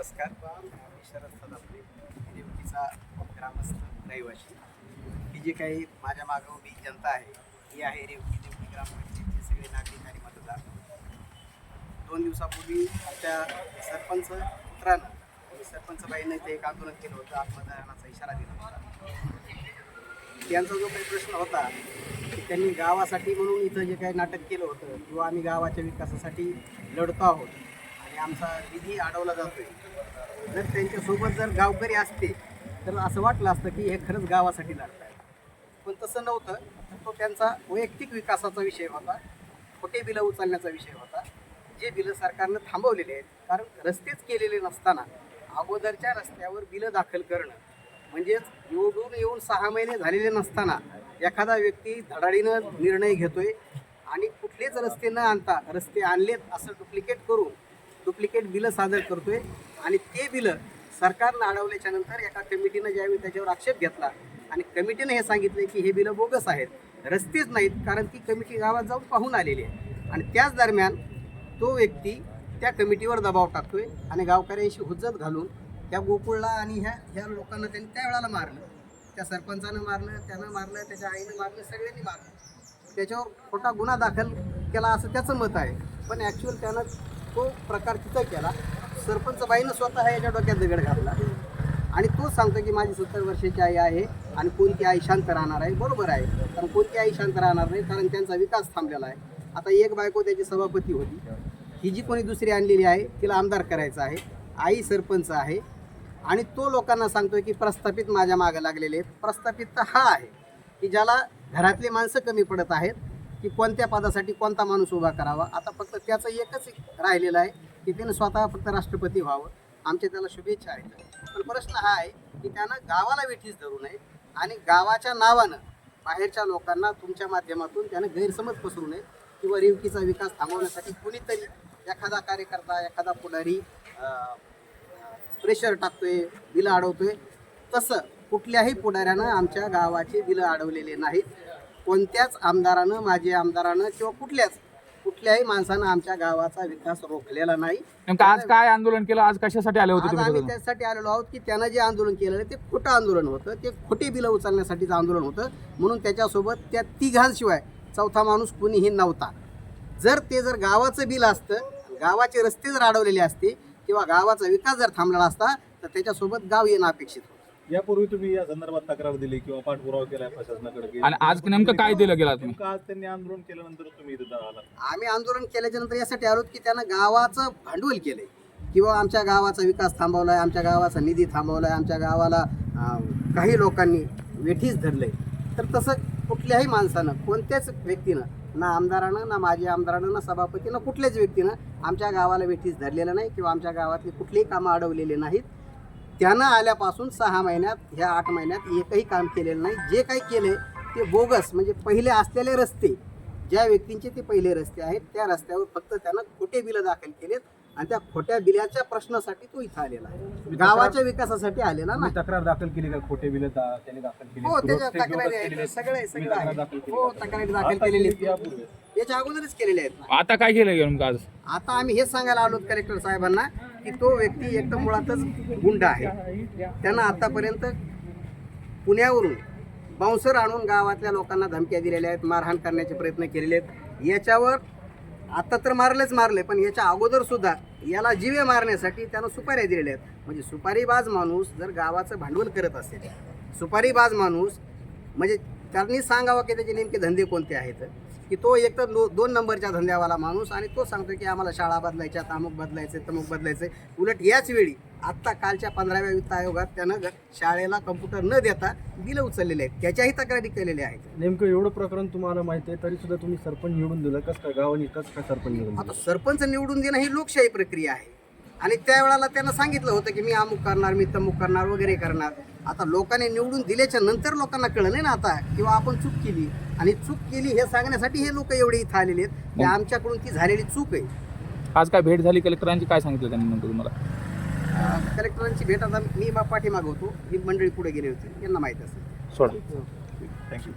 नमस्कार मी शरद सदापुरे देवकीचा ग्रामस्थ रहिवासी. ही जी काही माझ्या मागं उभी जनता आहे ही आहे रेवकी देवकी ग्रामपंचायतचे सगळे नागरिक आणि मतदार. दोन दिवसापूर्वी आमच्या सरपंच पुत्रानं म्हणजे सरपंचबाईनं ते एक आंदोलन केलं होतं आत्मदानाचा इशारा दिला होता. त्यांचा जो काही प्रश्न होता की त्यांनी गावासाठी म्हणून इथं जे काही नाटक केलं होतं किंवा आम्ही गावाच्या विकासासाठी लढतो आहोत आमचा निधी अडवला जातोय. जर त्यांच्यासोबत जर गावकरी असते तर असं वाटलं असतं की हे खरंच गावासाठी लढत आहे पण तसं नव्हतं. तर तो त्यांचा वैयक्तिक विकासाचा विषय होता. खोटे बिलं उचलण्याचा विषय होता. जे बिलं सरकारनं थांबवलेले आहेत कारण रस्तेच केलेले नसताना अगोदरच्या रस्त्यावर बिलं दाखल करणं म्हणजेच निवडून येऊन सहा महिने झालेले नसताना एखादा व्यक्ती धडाडीनं निर्णय घेतोय आणि कुठलेच रस्ते न आणता रस्ते आणलेत असं डुप्लिकेट करून डुप्लिकेट बिलं सादर करतोय आणि ते बिलं सरकारनं अडवल्याच्या नंतर एका कमिटीनं ज्यावेळी त्याच्यावर आक्षेप घेतला आणि कमिटीनं हे सांगितले की हे बिलं बोगस आहेत रस्तेच नाहीत कारण ती कमिटी गावात जाऊन पाहून आलेली आहे. आणि त्याच दरम्यान तो व्यक्ती त्या कमिटीवर दबाव टाकतोय आणि गावकऱ्यांशी हुज्जत घालून त्या गोकुळला आणि ह्या ह्या लोकांना त्यांनी त्यावेळेला मारलं. त्या सरपंचानं मारलं त्यानं मारलं त्याच्या आईनं मारलं सगळ्यांनी मारलं. त्याच्यावर खोटा गुन्हा दाखल केला असं त्याचं मत आहे. पण ॲक्च्युअल त्यानं तो प्रकार तिथं केला. सरपंच बाईनं स्वतः याच्या डोक्यात दगड घातला. आणि तोच सांगतो की माझी सत्तर वर्षाची आई आहे आणि कोणती आई शांत राहणार आहे? बरोबर आहे. कारण कोणती आई शांत राहणार नाही? कारण त्यांचा विकास थांबलेला आहे. आता एक बायको त्याची सभापती होती. ही जी कोणी दुसरी आणलेली आहे तिला आमदार करायचं आहे. आई सरपंच आहे. आणि तो लोकांना सांगतो की प्रस्थापित माझ्या मागं लागलेले आहेत. प्रस्थापित तर हा आहे की ज्याला घरातली माणसं कमी पडत आहेत की कोणत्या पदासाठी कोणता माणूस उभा करावा. आता फक्त त्याचं एकच राहिलेलं आहे की त्यानं स्वतः फक्त राष्ट्रपती व्हावं. आमच्या त्याला शुभेच्छा आहेत. पण प्रश्न हा आहे की त्यानं गावाला वेठीस धरू नये आणि गावाच्या नावानं बाहेरच्या लोकांना तुमच्या माध्यमातून त्यानं गैरसमज पसरू नये किंवा रेवकीचा विकास थांबवण्यासाठी कुणीतरी एखादा कार्यकर्ता एखादा पुढारी प्रेशर टाकतोय बिलं अडवतोय. तसं कुठल्याही पुढाऱ्यानं आमच्या गावाचे बिलं अडवलेले नाहीत. कोणत्याच आमदारानं माझे आमदारानं किंवा कुठल्याच कुठल्याही माणसानं आमच्या गावाचा विकास रोखलेला नाही. नेमकं आज काय आंदोलन केलं? आज कशासाठी आले होते आज तुम्ही आम्ही? त्यासाठी आलेलो आहोत की त्यानं जे आंदोलन केलेलं ते खोटं आंदोलन होतं. ते खोटे बिलं उचलण्यासाठीचं आंदोलन होतं. म्हणून त्याच्यासोबत त्या तिघांशिवाय चौथा माणूस कुणीही नव्हता. जर ते जर गावाचं बिल असतं गावाचे रस्ते जर अडवलेले असते किंवा गावाचा विकास जर थांबलेला असता तर त्याच्यासोबत गाव येणं अपेक्षित होतं. यापूर्वी तुम्ही या संदर्भात तक्रार दिली किंवा पाठपुरावा केलाय प्रशासनाकडे की- आणि आज नेमकं काय दिलं गेला तुम्ही? नेमकं आज त्यांनी आंदोलन केल्यानंतर तुम्ही इथं आला आम्ही आंदोलन केल्याच्यानंतर यासाठी आलो की त्यानं गावाचं भांडवल केलंय. किंवा आमच्या गावाचा विकास थांबवलाय आमच्या गावाचा निधी थांबवलाय आमच्या गावाला अं, काही लोकांनी वेठीस धरलंय. तर तसं कुठल्याही माणसानं कोणत्याच व्यक्तीनं ना आमदारानं ना माजी आमदारानं ना सभापतीनं कुठल्याच व्यक्तीनं आमच्या गावाला वेठीस धरलेलं नाही किंवा आमच्या गावातली कुठलीही कामं अडवलेली नाहीत. त्यानं आल्यापासून सहा महिन्यात ह्या आठ महिन्यात एकही काम केलेलं नाही. जे काही केले ते बोगस म्हणजे पहिले असलेले रस्ते ज्या व्यक्तींचे ते पहिले रस्ते आहेत त्या रस्त्यावर फक्त त्यानं खोटे बिलं दाखल केलेत आणि त्या खोट्या बिलाच्या प्रश्नासाठी तो इथं आलेला आहे. गावाच्या विकासासाठी आलेला ना. तक्रार दाखल केली का? खोटे बिल त्यांनी दाखल केली. हो त्याच्या तक्रारी आहेत. सगळे सगळं हो? तक्रारी दाखल आता केलेली. याच्या अगोदरच केलेले आहेत ना. आता काय केलं आज? आता आम्ही हेच सांगायला आलो कलेक्टर साहेबांना. की तो व्यक्ती एक तर मुळातच गुंड आहे. त्यांना आतापर्यंत पुण्यावरून बाउन्सर आणून गावातल्या लोकांना धमक्या दिलेल्या आहेत मारहाण करण्याचे प्रयत्न केलेले आहेत. याच्यावर आता तर मारलेच मारले पण याच्या अगोदर सुद्धा याला जीवे मारण्यासाठी त्यानं सुपाऱ्या दिलेल्या आहेत. म्हणजे सुपारीबाज माणूस जर गावाचं भांडवल करत असेल सुपारीबाज माणूस म्हणजे त्यांनी सांगावं की त्याचे नेमके धंदे कोणते आहेत? की तो एक तर दोन नंबरच्या धंद्यावाला माणूस आणि तो सांगतो की आम्हाला शाळा बदलायच्या तामुक बदलायचे तमुक बदलायचे. उलट याच वेळी आत्ता कालच्या पंधराव्या वित्त आयोगात त्यानं शाळेला कम्प्युटर न देता बिलं उचललेले आहेत. त्याच्याही तक्रारी केलेल्या आहेत. नेमकं एवढं प्रकरण तुम्हाला माहिती आहे तरी सुद्धा तुम्ही सरपंच निवडून दिलं. कसं काय गावाने कसं काय सरपंच निवडून आता सरपंच निवडून देणं ही लोकशाही प्रक्रिया आहे. आणि त्यावेळेला त्यानं सांगितलं होतं की मी अमुक करणार मी तमुक करणार वगैरे करणार. आता लोकांनी निवडून दिल्याच्या नंतर लोकांना कळलं नाही ना आता किंवा आपण चूक केली. आणि चूक केली हे सांगण्यासाठी हे लोक एवढे इथं आलेले आहेत की आमच्याकडून ती झालेली चूक आहे. आज काय भेट झाली? कलेक्टरांची काय सांगितलं त्यांनी नेमकं तुम्हाला? अं, कलेक्टरांची भेट आता मी बा पाठीमागं होतो. ही मंडळी पुढे गेली होती. यांना माहीत असेल. सोडा. थँक्यू